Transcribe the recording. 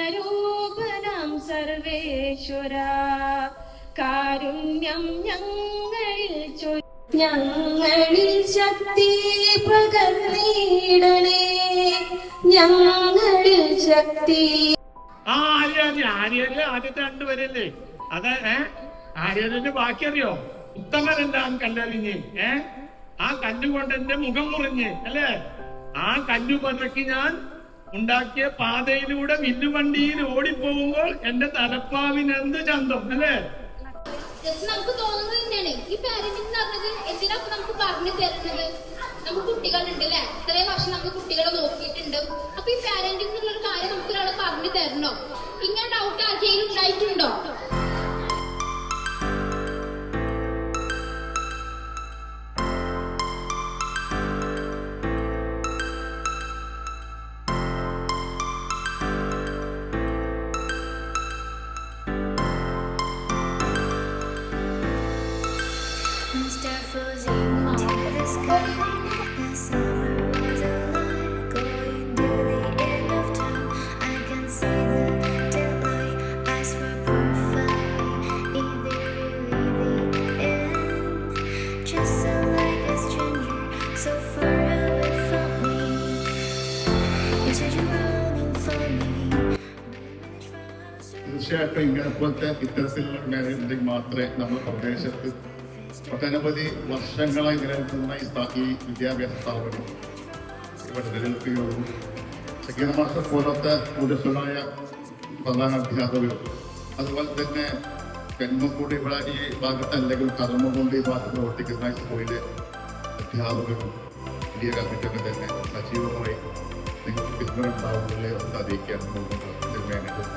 കാരുണ്യരൂപനാം സർവേശ്വര. കാരുണ്യം ഞങ്ങളിൽ ഞങ്ങളിൽ ശക്തി പകർന്നിടണേ ഞങ്ങളിൽ ശക്തി ആ ആര്യാര്യ ആര്യാര്യ ആദ്യത്തെ രണ്ടുപേരല്ലേ അത് ഏ? ആര്യന്റെ ബാക്കി അറിയോ? ഉത്തമനെല്ലാം കല്ലെറിഞ്ഞ് ഏ? ആ കല്ലുകൊണ്ട് എന്റെ മുഖം മുറിഞ്ഞ് അല്ലേ? ആ കല്ലു പതക്കി ഞാൻ ഉണ്ടാക്കിയ പാതയിലൂടെ മിന്നുവണ്ടിയിൽ ഓടിപ്പോകുമ്പോൾ എന്റെ തലപ്പാവിന് എന്ത് ചന്തം അല്ലേ? നമുക്ക് തോന്നുന്നത് തന്നെയാണ്. ഈ പാരന്റിംഗ് പറഞ്ഞത് എന്തിനാ നമുക്ക് പറഞ്ഞു തരുന്നത്? നമുക്ക് കുട്ടികളുണ്ട് അല്ലെ? ഇത്രയും വർഷം നമുക്ക് കുട്ടികളെ നോക്കിയിട്ടുണ്ട്. അപ്പൊ ഈ പാരന്റിംഗ് എന്നുള്ള ഒരു കാര്യം നമുക്ക് ഒരാളെ പറഞ്ഞു തരണോ? ഇങ്ങനെ ഡൗട്ട് ആർക്കെങ്കിലും ഉണ്ടായിട്ടുണ്ടോ? തീർച്ചയായിട്ടും ഇങ്ങനെ പോലത്തെ ഇത്തരത്തിലുള്ള മാനേജ്മെന്റ് മാത്രമേ നമ്മുടെ പ്രദേശത്ത് ഒട്ടനവധി വർഷങ്ങളായി നിലനിൽക്കുന്ന ഈ വിദ്യാഭ്യാസ സ്ഥാപനം. ഇവിടെ നിലനിൽക്കുകയുള്ളൂ. മാസ്റ്റർ പോലത്തെ ഊർജസ്വലായ പ്രധാന അധ്യാപകരും അതുപോലെ തന്നെ പെൺമക്കൂടി ഇവിടെ ഈ ഭാഗത്ത് അല്ലെങ്കിൽ കർമ്മകൊണ്ട് ഈ ഭാഗത്ത് പ്രവർത്തിക്കുന്ന സ്കൂളിലെ അധ്യാപകരും വലിയ കമ്മിറ്റൊക്കെ തന്നെ സജീവമായി നിങ്ങൾക്ക് പിന്തുണ ഉണ്ടാവുന്നില്ലേ എന്ന് അറിയിക്കാൻ മാനേജർ